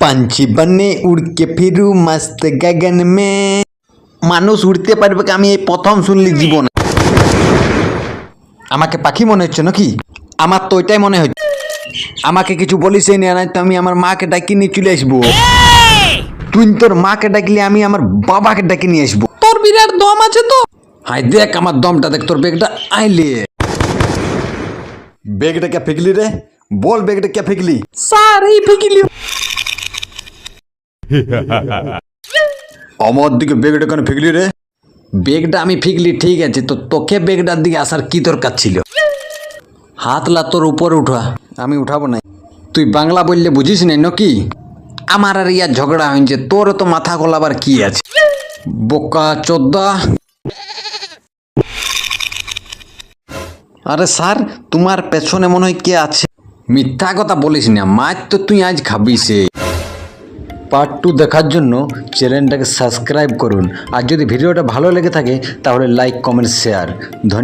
পাঞ্ছি বনে উড়কে ফিরু মস্ত গগন মে। মানুষ উড়তে পারবে আমি এই প্রথম শুনলি জীবনে। আমাকে পাখি মনে হচ্ছে নাকি? আমার তো এটাই মনে হচ্ছে। আমাকে কিছু বলিস না নাই তো আমি আমার মাকে ডাকি নিয়ে চলে আসব। তুই তোর মাকে ডাকলে আমি আমার বাবাকে ডাকি নিয়ে আসব। তোর বিরাট দম আছে তো। হাই দেখ আমার দমটা দেখ তোর ব্যাগটা আইলে। ব্যাগটা কে ফেকলি রে? বল ব্যাগটা কে ফেকলি? স্যার এই ফেকলি। আমার দিকে বেগটা কেন ফেকলি রে? বেগটা আমি ফিকলি ঠিক আছে তো তোকে বেগটার দিকে আসার কি দরকার ছিল? হাতলা তোর উপরে উঠা। আমি উঠাবো না তুই বাংলা বললে বুঝিস না নাকি? আমার আর ইয়া ঝগড়া হয়েছে তোর তো মাথা গলাবার কি আছে? বোকা চোদ্দা। আরে স্যার তোমার পেছনে মনে হয় কে আছে? মিথ্যা কথা বলিস না মাছ তো তুই আজ খাবিস পার্ট টু দেখার জন্য চ্যানেলটাকে সাবস্ক্রাইব করুন। আর যদি ভিডিওটা ভালো লেগে থাকে, তাহলে লাইক কমেন্ট শেয়ার ধন্যবাদ।